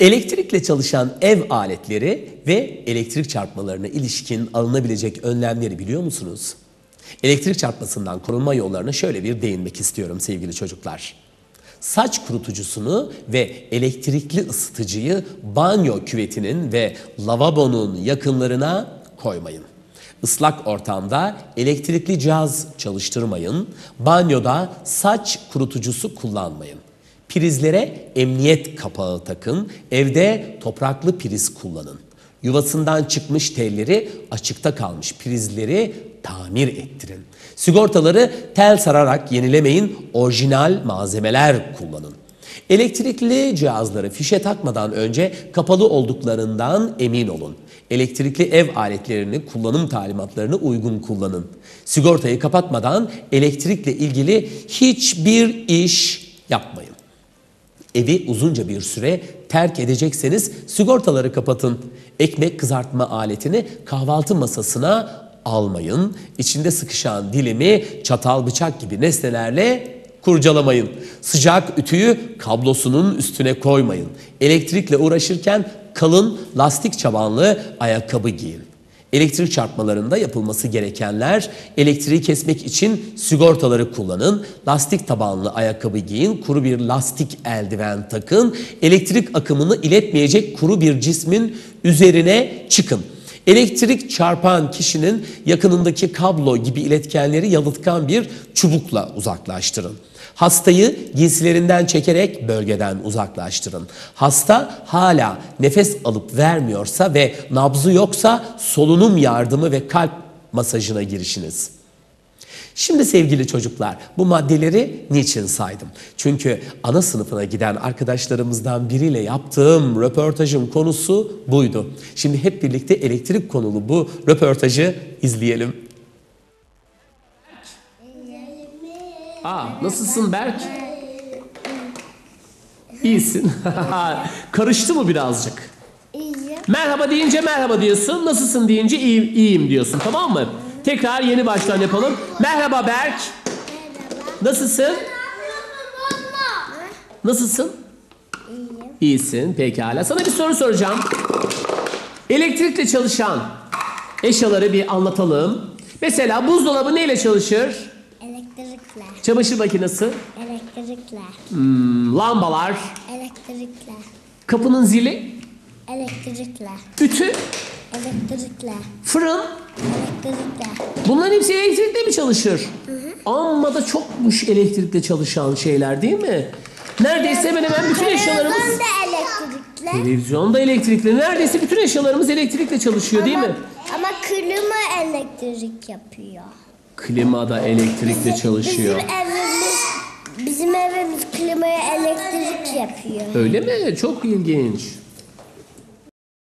Elektrikle çalışan ev aletleri ve elektrik çarpmalarına ilişkin alınabilecek önlemleri biliyor musunuz? Elektrik çarpmasından korunma yollarına şöyle bir değinmek istiyorum sevgili çocuklar. Saç kurutucusunu ve elektrikli ısıtıcıyı banyo küvetinin ve lavabonun yakınlarına koymayın. Islak ortamda elektrikli cihaz çalıştırmayın. Banyoda saç kurutucusu kullanmayın. Prizlere emniyet kapağı takın. Evde topraklı priz kullanın. Yuvasından çıkmış telleri, açıkta kalmış prizleri tamir ettirin. Sigortaları tel sararak yenilemeyin, orijinal malzemeler kullanın. Elektrikli cihazları fişe takmadan önce kapalı olduklarından emin olun. Elektrikli ev aletlerini kullanım talimatlarını uygun kullanın. Sigortayı kapatmadan elektrikle ilgili hiçbir iş yapmayın. Evi uzunca bir süre terk edecekseniz sigortaları kapatın. Ekmek kızartma aletini kahvaltı masasına almayın. İçinde sıkışan dilimi çatal bıçak gibi nesnelerle kurcalamayın. Sıcak ütüyü kablosunun üstüne koymayın. Elektrikle uğraşırken kalın lastik çabanlı ayakkabı giyin. Elektrik çarpmalarında yapılması gerekenler elektriği kesmek için sigortaları kullanın, lastik tabanlı ayakkabı giyin, kuru bir lastik eldiven takın, elektrik akımını iletmeyecek kuru bir cismin üzerine çıkın. Elektrik çarpan kişinin yakınındaki kablo gibi iletkenleri yalıtkan bir çubukla uzaklaştırın. Hastayı giysilerinden çekerek bölgeden uzaklaştırın. Hasta hala nefes alıp vermiyorsa ve nabzı yoksa solunum yardımı ve kalp masajına girişiniz. Şimdi sevgili çocuklar bu maddeleri niçin saydım? Çünkü ana sınıfına giden arkadaşlarımızdan biriyle yaptığım röportajın konusu buydu. Şimdi hep birlikte elektrik konulu bu röportajı izleyelim. Aa, nasılsın Berk? İyisin. Karıştı mı birazcık? İyi. Merhaba deyince merhaba diyorsun. Nasılsın deyince iyiyim, iyiyim diyorsun. Tamam mı? Tekrar yeni baştan yapalım. Merhaba Berk. Nasılsın? Nasılsın? İyisin. Pekala. Sana bir soru soracağım. Elektrikle çalışan eşyaları bir anlatalım. Mesela buzdolabı neyle çalışır? Elektrikler. Çamaşır makinesi, Elektrikler. hmm, lambalar, Elektrikler. kapının zili, Elektrikler. ütü, Elektrikler. fırın. Elektrikler. Bunların hepsi elektrikle mi çalışır? Amma da çokmuş elektrikle çalışan şeyler değil mi? Neredeyse hemen hemen bütün eşyalarımız... Televizyon da elektrikler. Televizyon da elektrikli. Neredeyse bütün eşyalarımız elektrikle çalışıyor değil mi? Ama klima elektrik yapıyor. Klima da elektrikle çalışıyor. Bizim evimiz bizim evimiz klimaya elektrik yapıyor. Öyle mi? Çok ilginç.